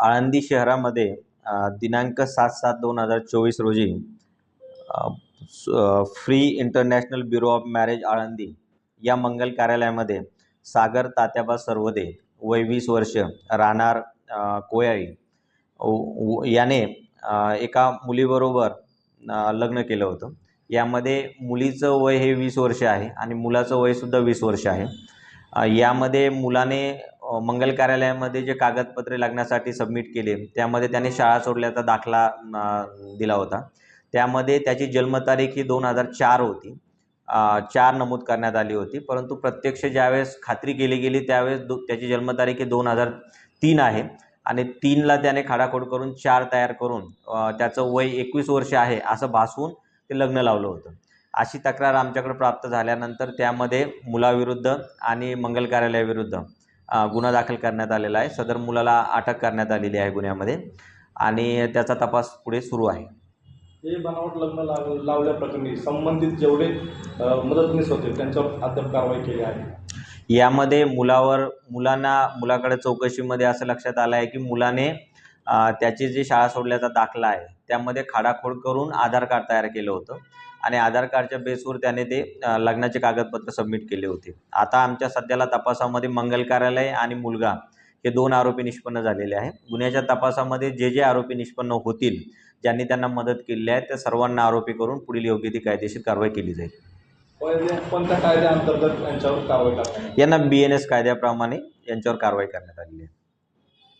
आळंदी शहरामध्ये दिनांक सात सात दोन हजार चोवीस रोजी स- free international bureau of marriage Alandi या मंगल कार्यालयामध्ये सागर तात्याबा सर्वदे वय वीस वर्ष राहणार कोयाळी. याने एका मुलीबरोबर लग्न केलं होतं. यामध्ये मुलीचं वय हे वीस वर्ष आहे आणि मुलाचं वयसुद्धा वीस वर्ष आहे. यामध्ये मुलाने मंगल कार्यालयामध्ये जे कागदपत्रे लागण्यासाठी सबमिट केले त्यामध्ये त्याने शाळा सोडल्याचा दाखला दिला होता. त्यामध्ये त्याची जन्मतारीख ही दोन हजार चार होती. चार नमूद करण्यात आली होती. परंतु प्रत्यक्ष ज्यावेळेस खात्री केली गेली त्यावेळेस दो त्याची जन्मतारीख ही दोन हजार तीन आहे. आणि तीनला त्याने खाडाखोड करून चार तयार करून त्याचं वय एकवीस वर्ष आहे असं भासवून ते लग्न लावलं होतं. अशी तक्रार आमच्याकडे प्राप्त झाल्यानंतर त्यामध्ये मुलाविरुद्ध आणि मंगल कार्यालयाविरुद्ध गुन्हा दाखल करण्यात आलेला आहे. सदर मुलाला अटक करण्यात आलेली आहे गुन्ह्यामध्ये आणि त्याचा तपास पुढे सुरू आहे. हे बनावट लग्न लाव लावल्याप्रकरणी संबंधित जेवढे मदतनीस होते त्यांच्यावर अद्याप कारवाई केली आहे. यामध्ये मुलावर मुलांना मुलाकडे चौकशीमध्ये असं लक्षात आलं आहे की मुलाने त्याची जी शाळा सोडल्याचा दाखला आहे त्यामध्ये खाडाखोड करून आधार कार्ड तयार केलं होतं. आणि आधार कार्डच्या बेसवर त्याने ते लग्नाचे कागदपत्र सबमिट केले होते. आता आमच्या सध्याला तपासामध्ये मंगल कार्यालय आणि मुलगा हे दोन आरोपी निष्पन्न झालेले आहे गुन्ह्याच्या तपासामध्ये जे जे आरोपी निष्पन्न होतील ज्यांनी त्यांना मदत केली आहे त्या सर्वांना आरोपी करून पुढील योग्य ती कायदेशीर कारवाई केली जाईल. कोणत्या कायद्याअंतर्गत यांच्यावर कारवाई? यांना बी एन एस कायद्याप्रमाणे यांच्यावर कारवाई करण्यात आलेली आहे.